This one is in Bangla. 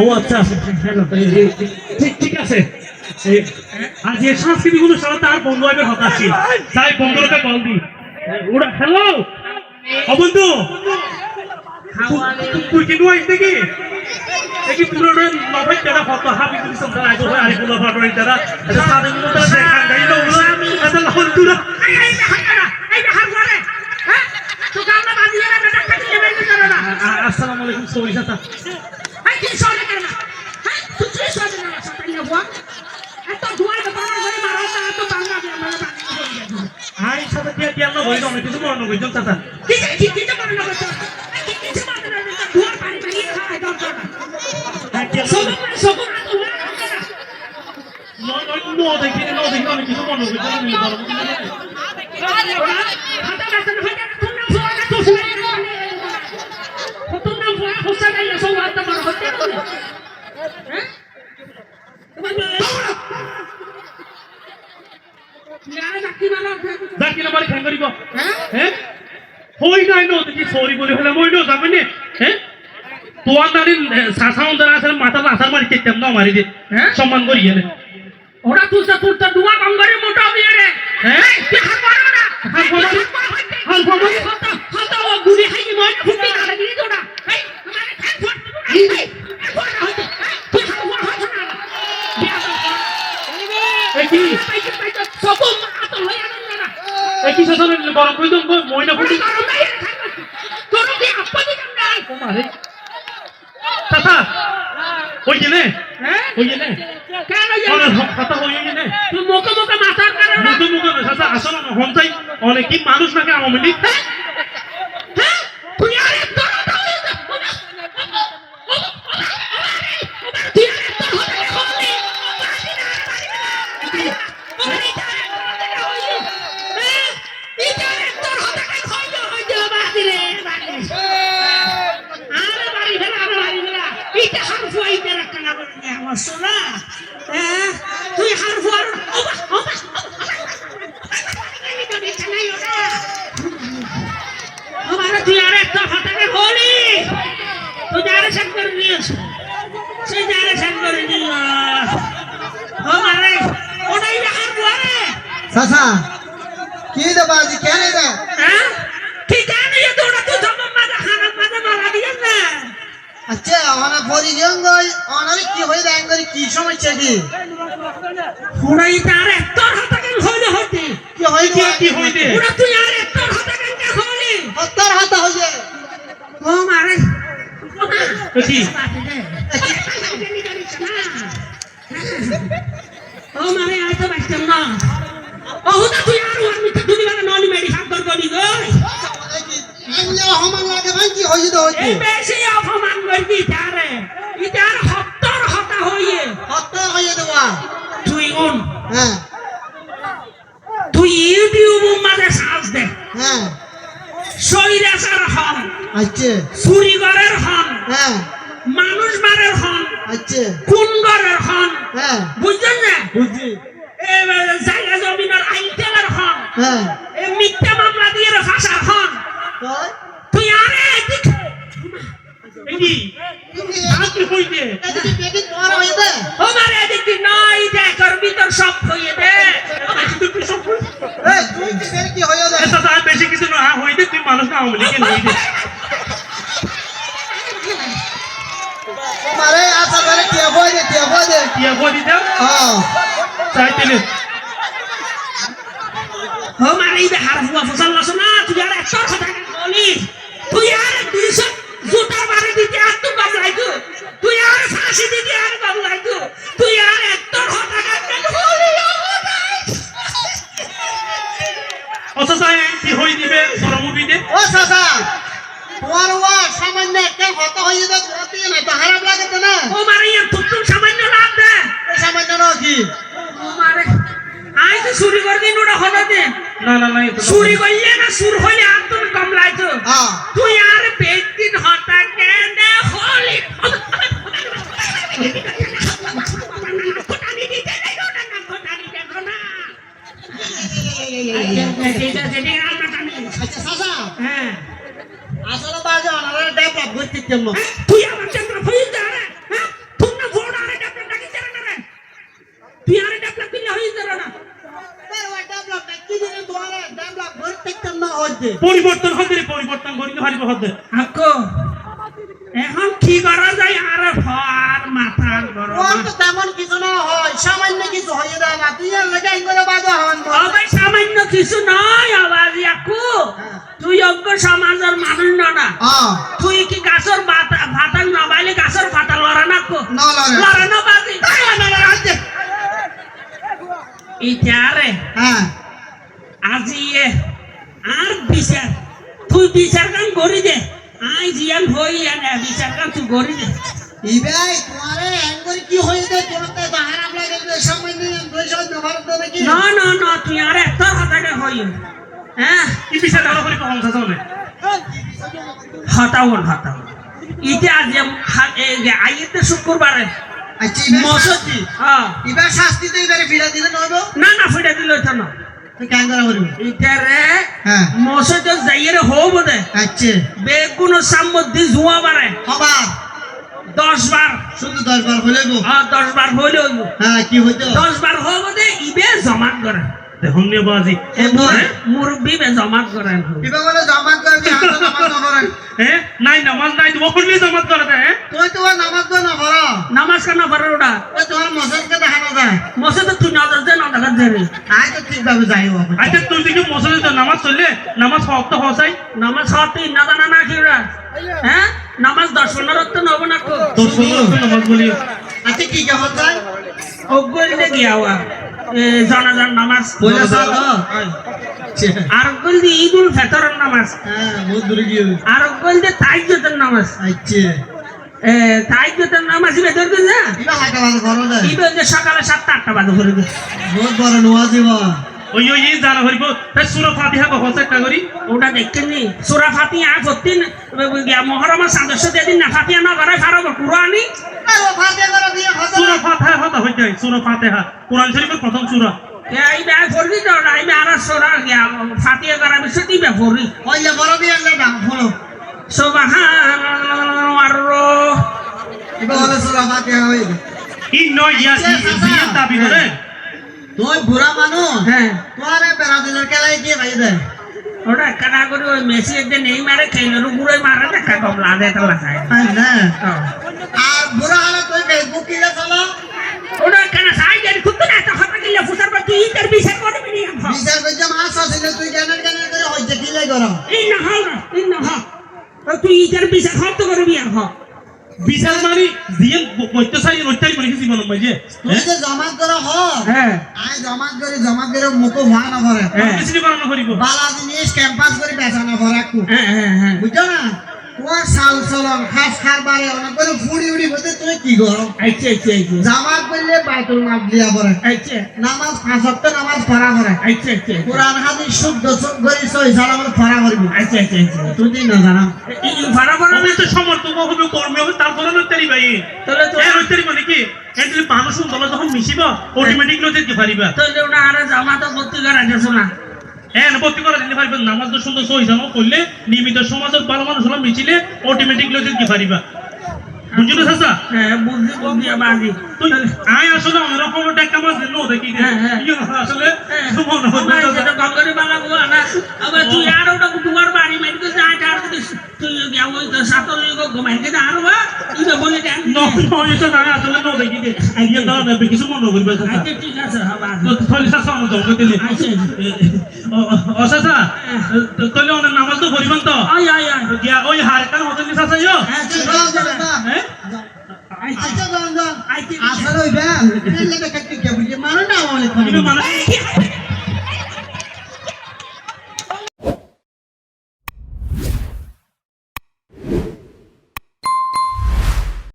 ও আচ্ছা। ঠিক ঠিক আছে। আজ এই সাংস্কৃতিক অনুষ্ঠানে তার বন্ধু হবে হতাশি। তাই বন্ধুকে কল দি। ওরা হ্যালো ও বন্ধু। তুই কি নুয়াইস নাকি? দেখি পুরো হাবি তুমি সন্তান আইতো হয় আরে ফটো এটা তারা দেখান গাই না ওগুলো এটা লাহন তুরা আসসালামু আলাইকুম সরি কিছু মনে হ্যাঁ মনে দেখি না বাড়ি খাই করিব। হ্যাঁ? হই নাই ন দেখি সরি বলে হলে মই নো যাবে নে? হ্যাঁ? তোমার অন্তর মাথা আসার মারি কেতাম না মারি দে। হ্যাঁ? সম্মান করি এনে। ওরা তুলতে তুলতে দুয়া গঙ্গারে মোটা বিয়ে রে হ্যাঁ? হার পারো না হাল ফরমান হাল ফরমান হত হত ও গুলি খাই মন ফুটি না দিই তোরা এই আমারে খাই ফট এই ফট হইতে তুই হার ফট হইছ না এই কি পাইতে পাইতে সব মাত হইয়া না এই কি সাসা গরম কই দম মইনা ফুটি ওরা গরম নাই খাই তোর কি আপা দিন মারে চাচা হই গেলে হ্যাঁ? হই গেলে কেন অনেক ইয়া কথা হই গেলে তুই মোকে মোকে মাথার কারণ মুখে মুখে চাচা আসলে হন চাই। অনেক কি মানুষ নাকি আওয়ামী লীগ? Eh, তুই হার ফুয়ার আমার তুই আর একটা তুই যারে সাত করে নিয়েছো সেই যারে সাত করে নিল। আমারে ওটাই হার ফুয়ারে সাসা কি দেবা আজি? কেন দেবা? হ্যাঁ? কি জানি তোরা তুই জমা মাথা খানা মাথা মারা দিয়েন আচ্ছা অনা পরিজন গই অনারে কি হই দেন করি কি সমস্যা কি? ওটাই তার তোর হাতে হইলে হইতে? কি হই কি কি হইতে? ওটা তুই আর তোর হাতে কেন হইলি? হত্যার হাতা হইছে ও মারে। কি? ও মারে আই তো বাইতাম না। ও হুদা তুই আর ওর মিতে দুনি মানে ননি মেডি হাত কর করি গই আইলে হমান লাগে ভাই কি হই দে হইছে? বেশি অপমান করবি তারে। ইতার হত্তর হতা হইয়ে। হত্যার হইয়ে দেবা তুই উন। হ্যাঁ। তুই ইউটিউব মাঝে সাজ দে। হ্যাঁ। হন। আচ্ছা। হন। হ্যাঁ। মানুষ মারের হন। আচ্ছা। কুনগরের হন। হ্যাঁ। বুঝছেন না? বুঝছি। এ জায়গা জমিনের আইটেলের হন। হ্যাঁ। মিথ্যা মামলা দিয়ে ফাঁসার হন। তুই আরে এদিক এই কি আর কি হইতে এদিকে পেটি তোমার হই দে আমার এদিক দি নয় দে করবি তোর সব হইয়ে দে। এই তুই কি ফের কি হইয়া দে চাচা আর বেশি কিছু না হইতে তুই মানুষ না আওয়ামী লীগের হইতে মারে করে কে বই দে কে বই দে? কি বই দিতে? হ্যাঁ। এই ফসল না তুই আর একটা কথা বলি তুই আর দুইশো জুতার বাড়ি দিতে আর তুই তুই আর ফাঁসি দিতে আর কম লাগতো তুই আর একটা কথা বলি ও চাচা এই কি হই দিবে সরমুবিতে ও চাচা তোমার ওয়া সামান্য একটা হতা দে তোমার না তো খারাপ লাগে তো না? ও মারে ইয়ার তুতুম সামান্য লাভ দে সামান্য না কি? ও মারে আই তো চুরি করে দিন ওটা হলো দিন। না না না চুরি করলে না সুর হইলে আর তুমি কম লাগতো তুই আর বেদিন হতা কেন হলি? আচ্ছা চাচা হ্যাঁ। আসলে বাজে অনারে ডেভেলপ করতে তুই আমার চন্দ্র ফুল দাঁড়া হতে পরিবর্তন হতে পরিবর্তন করিতে পারিব হতে। আকো এখন কি করা যায়? আর ফর মাথার গরম। তো তেমন কিছু না হয় সামান্য কিছু হয়ে দেয় না। তুই আর লেগে করে বাধা হন তবে সামান্য কিছু নয় আওয়াজ আকু। তুই অজ্ঞ সমাজের মানুষ না না। হ্যাঁ তুই কি গাছর বাতা ভাতাল না বাইলে গাছর ফাতা লড়া না কো না লড়ে। না। বাজি ইটারে হ্যাঁ। আজি এ আর বিচার। তুই বিচার কাম করি দে। আই জিয়ান হই আনে বিচার কাম তুই করি দে। ইবাই তোমারে এঙ্গরি কি হয়ে দেয় তোমার তো খারাপ লাগে যে সামান্য দুই সব ব্যবহার তো নাকি না না না তুই আর একটা হাতাকে হই। হ্যাঁ? কি বিচার ভালো করি কম চাচা বলে? হতাওন হতাওন ইটা আজ আইতে শুক্রবারে। আচ্ছা মসজি হ্যাঁ। ইবার শাস্তি তো এবারে ফিরা দিলে নইব না না ফিরে দিল তো না। করে হ্যাঁ। আচ্ছা। দশ বার। শুধু দশ বার হলে গো হ্যাঁ দশ বার হইলে হ্যাঁ কি হইতো? দশ বার ইবে জমা করে। দেখুন নিয়ে বাজি হ্যাঁ? মুরব্বী বে জমা করে। ইবার বলে জমা পড়েন হ্যাঁ? নাই নামাজ নাই তুমি করলে জমাত করে দেয় হ্যাঁ? তুই তো নামাজ তো কেন পারে ওটা তোমার মসজিদকে দেখানো যায়? মসজিদ তুই নজর দে না দেখা যাবে আয় তো ঠিকভাবে যাই আচ্ছা তুই দেখি মসজিদে তো নামাজ চললে নামাজ হক তো হসাই নামাজ হতে না জানা না কি ওরা? হ্যাঁ? নামাজ পনেরো তো নব না কো তোর সঙ্গে নামাজ বলি। আচ্ছা কি যায় অগ্গলিতে গিয়া হওয়া? জানাজার নামাজ। বলে আর গলদি ঈদুল ফেতরের নামাজ। হ্যাঁ বহুত দূরে গিয়ে আর গলদি তাইজতের নামাজ। আচ্ছা। তাইজতের নামাজ ইবে ধরবে না? ইবা হাঁটা বাদ করো না। ইবে যে সকালে সাতটা আটটা বাজে করে দে বহুত বড় নোয়া দিব ওই ওই এই জানা হরিব তাই সুরা ফাতিহা কহ একটা করি? ওটা দেখতেনি সুরা ফাতিয়া ভর্তি মহরমের সদস্য যেদিন না ফাতিয়া না করে ফারব কুরআনি সুরা ফাতিহা হতা হই যায় সুরা ফাতিহা। কোরআন শরীফের প্রথম সুরা। এই বে ফরবি তো এই বে আর সুরা গিয়া ফাতিয়া করা বিষয় দিবে ফরবি ওই যে বড় দিয়ে দাম ফলো সুবহান ইবা বলে সুরা ফাতে হই ই নয় ইয়া ইয়া দাবি করে তুই বুড়া মানুষ। হ্যাঁ। তোরে দিয়ে ভাই দেয়? ওটা কানা করে ওই মেসি একদিন নেই মারে খেলে গুড়ে মারে দে তো লাগায় আর বুড়া হলে তুই ফেসবুক কিনে চলো? ওটা কানা সাই জানি খুব না তো হতা পর তুই ইন্টার বিচার করবি নি বিচার আসলে তুই কেন কেন করে হইছে কিলে করো? এই না হও এই না হও। তুই ইন্টার বিচার হত করবি আর বিচার মারি দিয়ে অত্যাচারী অত্যাচারী করে জীবন মাঝে তুই যে জমা করে হ হ্যাঁ। আই জমা করে জমা করে মুখো ভা না করে হ্যাঁ কিছু না করিব বালা জিনিস ক্যাম্পাস করে বেচানো করে হ্যাঁ হ্যাঁ হ্যাঁ। বুঝছ না? তোমার সাল চলন খাস খার বারে অনেক করে ফুড়ি উড়ি বলতে তুই কি করো আচ্ছা আচ্ছা আচ্ছা। জামাত বাইতুল পড়ে। আচ্ছা। নামাজ পাঁচ নামাজ পড়া করে আচ্ছা আচ্ছা কোরআন হাদিস শুদ্ধ করি সই সালামত পড়া করবি আচ্ছা আচ্ছা আচ্ছা। দিন না জানা। এই ভাড়া আমি তো সমর্থক হবে কর্মী হবে তারপরে নত্যারি ভাই? তাহলে তো এ নত্যারি মানে কি? এন্ট্রি মানুষ দল যখন মিশিব অটোমেটিক লতে কি পারিবা তাহলে ওটা আর জামাতে ভর্তি করা গেছো না। হ্যাঁ ভর্তি করা দিতে পারবেন নামাজ তো সুন্দর সহি জানো করলে নিয়মিত সমাজের ভালো মানুষ হলাম মিছিলে অটোমেটিক লতে কি পারিবা? বুঝলি চাচা? হ্যাঁ বুঝি বুঝি বাজি তুই আয় আসলে অন্যরকম একটা মাছ দিল দেখি। হ্যাঁ, হ্যাঁ। আসলে? হ্যাঁ। মনে না আবার তুই আর ওটা দুয়ার বাড়ি মারি তো যা আর তুই তুই ওই তো সাতর ঘুমাই কে আর বা ইবে বলে দেন No, no, এটা না আসলে no দেখি দে ইয়ে দাও না কিছু মনে করবে আচ্ছা ঠিক আছে হবা তো তাহলে চাচা আমার দিলে। ও চাচা তাহলে অনেক নামাজ তো? পড়িবেন তো গিয়া ওই হারকান ইয়ো। হ্যাঁ আছে আচ্ছা আসলে ওই না কিন্তু মানে। কি